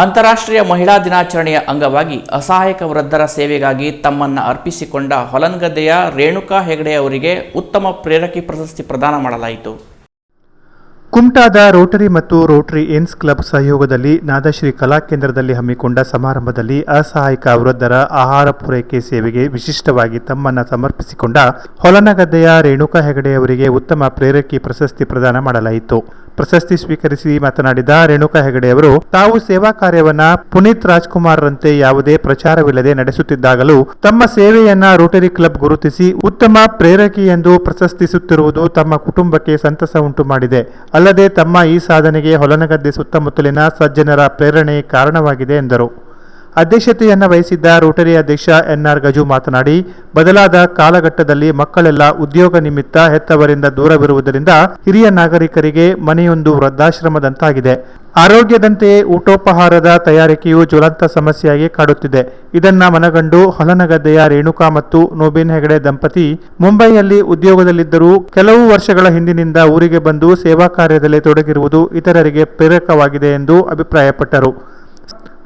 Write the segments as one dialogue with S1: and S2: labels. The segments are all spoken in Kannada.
S1: ಅಂತಾರಾಷ್ಟ್ರೀಯ ಮಹಿಳಾ ದಿನಾಚರಣೆಯ ಅಂಗವಾಗಿ ಅಸಹಾಯಕ ವೃದ್ಧರ ಸೇವೆಗಾಗಿ ತಮ್ಮನ್ನ ಅರ್ಪಿಸಿಕೊಂಡ ಹೊಲನ್ಗದ್ದೆಯ ರೇಣುಕಾ ಹೆಗಡೆ ಅವರಿಗೆ ಉತ್ತಮ ಪ್ರೇರಕಿ ಪ್ರಶಸ್ತಿ ಪ್ರದಾನ ಮಾಡಲಾಯಿತು.
S2: ಕುಮಟಾದ ರೋಟರಿ ಮತ್ತು ರೋಟರಿ ಏನ್ಸ್ ಕ್ಲಬ್ ಸಹಯೋಗದಲ್ಲಿ ನಾದಶ್ರೀ ಕಲಾ ಕೇಂದ್ರದಲ್ಲಿ ಹಮ್ಮಿಕೊಂಡ ಸಮಾರಂಭದಲ್ಲಿ ಅಸಹಾಯಕ ವೃದ್ಧರ ಆಹಾರ ಪೂರೈಕೆ ಸೇವೆಗೆ ವಿಶಿಷ್ಟವಾಗಿ ತಮ್ಮನ್ನು ಸಮರ್ಪಿಸಿಕೊಂಡ ಹೊಲನಗದ್ದೆಯ ರೇಣುಕಾ ಹೆಗಡೆ ಅವರಿಗೆ ಉತ್ತಮ ಪ್ರೇರಕಿ ಪ್ರಶಸ್ತಿ ಪ್ರದಾನ ಮಾಡಲಾಯಿತು. ಪ್ರಶಸ್ತಿ ಸ್ವೀಕರಿಸಿ ಮಾತನಾಡಿದ ರೇಣುಕಾ ಹೆಗಡೆ ಅವರು, ತಾವು ಸೇವಾ ಕಾರ್ಯವನ್ನ ಪುನೀತ್ ರಾಜ್ಕುಮಾರ್ರಂತೆ ಯಾವುದೇ ಪ್ರಚಾರವಿಲ್ಲದೆ ನಡೆಸುತ್ತಿದ್ದಾಗಲೂ ತಮ್ಮ ಸೇವೆಯನ್ನ ರೋಟರಿ ಕ್ಲಬ್ ಗುರುತಿಸಿ ಉತ್ತಮ ಪ್ರೇರಕಿ ಎಂದು ಪ್ರಶಸ್ತಿಸುತ್ತಿರುವುದು ತಮ್ಮ ಕುಟುಂಬಕ್ಕೆ ಸಂತಸ ಉಂಟು ಮಾಡಿದೆ. ಅಲ್ಲದೆ ತಮ್ಮ ಈ ಸಾಧನೆಗೆ ಹೊಲನಗದ್ದೆ ಸುತ್ತಮುತ್ತಲಿನ ಸಜ್ಜನರ ಪ್ರೇರಣೆ ಕಾರಣವಾಗಿದೆ ಎಂದರು. ಅಧ್ಯಕ್ಷತೆಯನ್ನು ವಹಿಸಿದ್ದ ರೋಟರಿ ಅಧ್ಯಕ್ಷ ಎನ್ಆರ್ ಗಜು ಮಾತನಾಡಿ, ಬದಲಾದ ಕಾಲಘಟ್ಟದಲ್ಲಿ ಮಕ್ಕಳೆಲ್ಲ ಉದ್ಯೋಗ ನಿಮಿತ್ತ ಹೆತ್ತವರಿಂದ ದೂರವಿರುವುದರಿಂದ ಹಿರಿಯ ನಾಗರಿಕರಿಗೆ ಮನೆಯೊಂದು ವೃದ್ಧಾಶ್ರಮದಂತಾಗಿದೆ. ಆರೋಗ್ಯದಂತೆಯೇ ಊಟೋಪಹಾರದ ತಯಾರಿಕೆಯು ಜ್ವಲಂತ ಸಮಸ್ಯೆಯಾಗಿ ಕಾಡುತ್ತಿದೆ. ಇದನ್ನ ಮನಗಂಡು ಹೊಲನಗದ್ದೆಯ ರೇಣುಕಾ ಮತ್ತು ನೋಬಿನ್ ಹೆಗಡೆ ದಂಪತಿ ಮುಂಬೈಯಲ್ಲಿ ಉದ್ಯೋಗದಲ್ಲಿದ್ದರೂ ಕೆಲವು ವರ್ಷಗಳ ಹಿಂದಿನಿಂದ ಊರಿಗೆ ಬಂದು ಸೇವಾ ಕಾರ್ಯದಲ್ಲಿ ತೊಡಗಿರುವುದು ಇತರರಿಗೆ ಪ್ರೇರಕವಾಗಿದೆ ಎಂದು ಅಭಿಪ್ರಾಯಪಟ್ಟರು.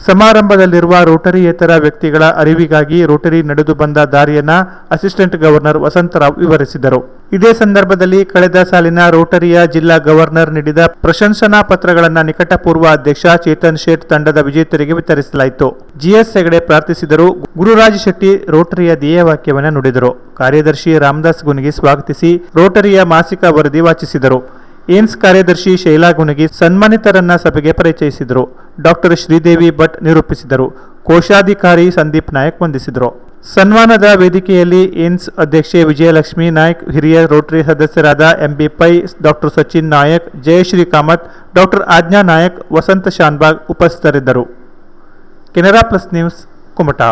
S2: ಸಮಾರಂಭದಲ್ಲಿರುವ ರೋಟರಿಯೇತರ ವ್ಯಕ್ತಿಗಳ ಅರಿವಿಗಾಗಿ ರೋಟರಿ ನಡೆದು ಬಂದ ದಾರಿಯನ್ನ ಅಸಿಸ್ಟೆಂಟ್ ಗವರ್ನರ್ ವಸಂತರಾವ್ ವಿವರಿಸಿದರು. ಇದೇ ಸಂದರ್ಭದಲ್ಲಿ ಕಳೆದ ಸಾಲಿನ ರೋಟರಿಯ ಜಿಲ್ಲಾ ಗವರ್ನರ್ ನೀಡಿದ ಪ್ರಶಂಸನಾ ಪತ್ರಗಳನ್ನು ನಿಕಟಪೂರ್ವ ಅಧ್ಯಕ್ಷ ಚೇತನ್ ಶೇಟ್ ತಂಡದ ವಿಜೇತರಿಗೆ ವಿತರಿಸಲಾಯಿತು. ಜಿಎಸ್ ಹೆಗಡೆ ಪ್ರಾರ್ಥಿಸಿದರು. ಗುರುರಾಜ್ ಶೆಟ್ಟಿ ರೋಟರಿಯ ಧ್ಯೇಯವಾಕ್ಯವನ್ನು ನುಡಿದರು. ಕಾರ್ಯದರ್ಶಿ ರಾಮದಾಸ್ ಗುನಿಗೆ ಸ್ವಾಗತಿಸಿ ರೋಟರಿಯ ಮಾಸಿಕ ವರದಿ ವಾಚಿಸಿದರು. ಏನ್ಸ್ ಕಾರ್ಯದರ್ಶಿ ಶೈಲಾ ಗುಣಗಿ ಸನ್ಮಾನಿತರನ್ನ ಸಭೆಗೆ ಪರಿಚಯಿಸಿದರು. ಡಾಕ್ಟರ್ ಶ್ರೀದೇವಿ ಭಟ್ ನಿರೂಪಿಸಿದರು. ಕೋಶಾಧಿಕಾರಿ ಸಂದೀಪ್ ನಾಯಕ್ ವಂದಿಸಿದರು. ಸನ್ಮಾನದ ವೇದಿಕೆಯಲ್ಲಿ ಏಮ್ಸ್ ಅಧ್ಯಕ್ಷೆ ವಿಜಯಲಕ್ಷ್ಮಿ ನಾಯ್ಕ್, ಹಿರಿಯ ರೋಟರಿ ಸದಸ್ಯರಾದ M B Pai doctor Sachin Nayak, Jayashree Kamath doctor Aajna Nayak, Vasanth Shanbhag ಉಪಸ್ಥಿತರಿದ್ದರು. Canara plus news, Kumta.